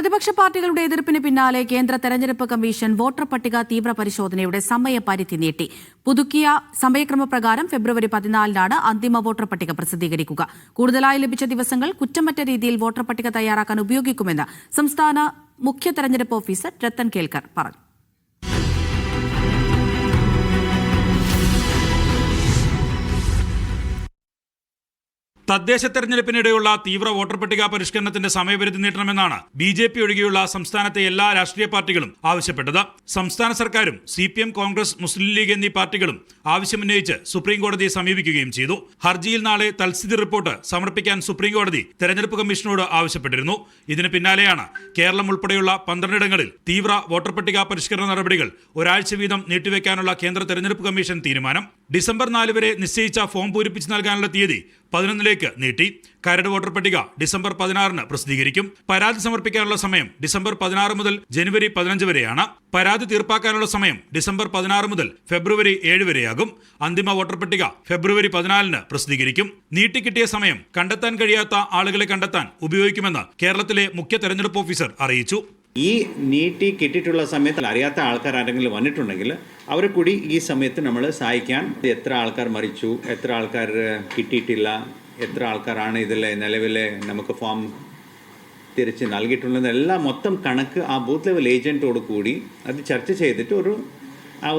പ്രതിപക്ഷ പാർട്ടികളുടെ എതിർപ്പിന് പിന്നാലെ കേന്ദ്ര തെരഞ്ഞെടുപ്പ് കമ്മീഷൻ വോട്ടർ പട്ടിക തീവ്ര പരിശോധനയുടെ സമയപരിധി നീട്ടി. പുതുക്കിയ സമയക്രമപ്രകാരം ഫെബ്രുവരി പതിനാലിനാണ് അന്തിമ വോട്ടർ പട്ടിക പ്രസിദ്ധീകരിക്കുക. കൂടുതലായി ലഭിച്ച ദിവസങ്ങൾ കുറ്റമറ്റ രീതിയിൽ വോട്ടർ പട്ടിക തയ്യാറാക്കാൻ ഉപയോഗിക്കുമെന്ന് സംസ്ഥാന മുഖ്യ തെരഞ്ഞെടുപ്പ് ഓഫീസർ രത്തൻ കേൽക്കർ പറഞ്ഞു. തദ്ദേശ തെരഞ്ഞെടുപ്പിനിടെയുള്ള തീവ്ര വോട്ടർ പട്ടിക പരിഷ്കരണത്തിന്റെ സമയപരിധി നീട്ടണമെന്നാണ് ബി ജെ പി ഒഴികെയുള്ള സംസ്ഥാനത്തെ എല്ലാ രാഷ്ട്രീയ പാർട്ടികളും ആവശ്യപ്പെട്ടത്. സംസ്ഥാന സർക്കാരും C P M Congress Muslim League എന്നീ പാർട്ടികളും ആവശ്യമുന്നയിച്ച് സുപ്രീംകോടതിയെ സമീപിക്കുകയും ചെയ്തു. ഹർജിയിൽ നാളെ തൽസ്ഥിതി റിപ്പോർട്ട് സമർപ്പിക്കാൻ സുപ്രീംകോടതി തെരഞ്ഞെടുപ്പ് കമ്മീഷനോട് ആവശ്യപ്പെട്ടിരുന്നു. ഇതിന് പിന്നാലെയാണ് കേരളം ഉൾപ്പെടെയുള്ള പന്ത്രണ്ടിടങ്ങളിൽ തീവ്ര വോട്ടർ പട്ടിക പരിഷ്കരണ നടപടികൾ ഒരാഴ്ച വീതം നീട്ടിവെക്കാനുള്ള കേന്ദ്ര തെരഞ്ഞെടുപ്പ് കമ്മീഷൻ തീരുമാനം. ഡിസംബർ നാല് വരെ നിശ്ചയിച്ച ഫോം പൂരിപ്പിച്ച് നൽകാനുള്ള തീയതി പതിനൊന്നിലേക്ക് നീട്ടി. കരട് വോട്ടർ പട്ടിക ഡിസംബർ പതിനാറിന് പ്രസിദ്ധീകരിക്കും. പരാതി സമർപ്പിക്കാനുള്ള സമയം ഡിസംബർ പതിനാറ് മുതൽ ജനുവരി പതിനഞ്ച് വരെയാണ്. പരാതി തീർപ്പാക്കാനുള്ള സമയം ഡിസംബർ പതിനാറ് മുതൽ ഫെബ്രുവരി ഏഴ് വരെയാകും. അന്തിമ വോട്ടർ പട്ടിക ഫെബ്രുവരി പതിനാലിന് പ്രസിദ്ധീകരിക്കും. നീട്ടിക്കിട്ടിയ സമയം കണ്ടെത്താൻ കഴിയാത്ത ആളുകളെ കണ്ടെത്താൻ ഉപയോഗിക്കുമെന്ന് കേരളത്തിലെ മുഖ്യ തെരഞ്ഞെടുപ്പ് ഓഫീസർ അറിയിച്ചു. ഈ നീട്ടി കിട്ടിയിട്ടുള്ള സമയത്ത് അറിയാത്ത ആൾക്കാർ ആരെങ്കിലും വന്നിട്ടുണ്ടെങ്കിൽ അവരെ കൂടി ഈ സമയത്ത് നമ്മൾ സഹായിക്കാൻ. എത്ര ആൾക്കാർ മരിച്ചു എത്ര ആൾക്കാർ കിട്ടിയിട്ടില്ല എത്ര ആൾക്കാരാണ് ഇതിൽ നിലവിൽ നമുക്ക് ഫോം തിരിച്ച് നൽകിയിട്ടുള്ളത്. എല്ലാം മൊത്തം കണക്ക് ആ ബൂത്ത് ലെവൽ ഏജന്റോട് കൂടി അത് ചർച്ച ചെയ്തിട്ട് ഒരു ആ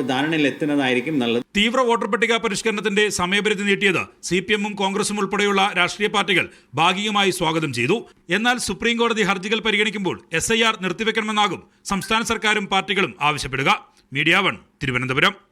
ധാരണയിൽ എത്തുന്നതായിരിക്കും നല്ലത്. തീവ്ര വോട്ടർ പട്ടിക പരിഷ്കരണത്തിന്റെ സമയപരിധി നീട്ടിയത് സി പി എമ്മും കോൺഗ്രസും ഉൾപ്പെടെയുള്ള രാഷ്ട്രീയ പാർട്ടികൾ ഭാഗികമായി സ്വാഗതം ചെയ്തു. എന്നാൽ സുപ്രീം കോടതി ഹർജികൾ പരിഗണിക്കുമ്പോൾ എസ് ഐ ആർ നിർത്തിവെക്കണമെന്നാകും സംസ്ഥാന സർക്കാരും പാർട്ടികളും ആവശ്യപ്പെടുക. മീഡിയ വൺ തിരുവനന്തപുരം.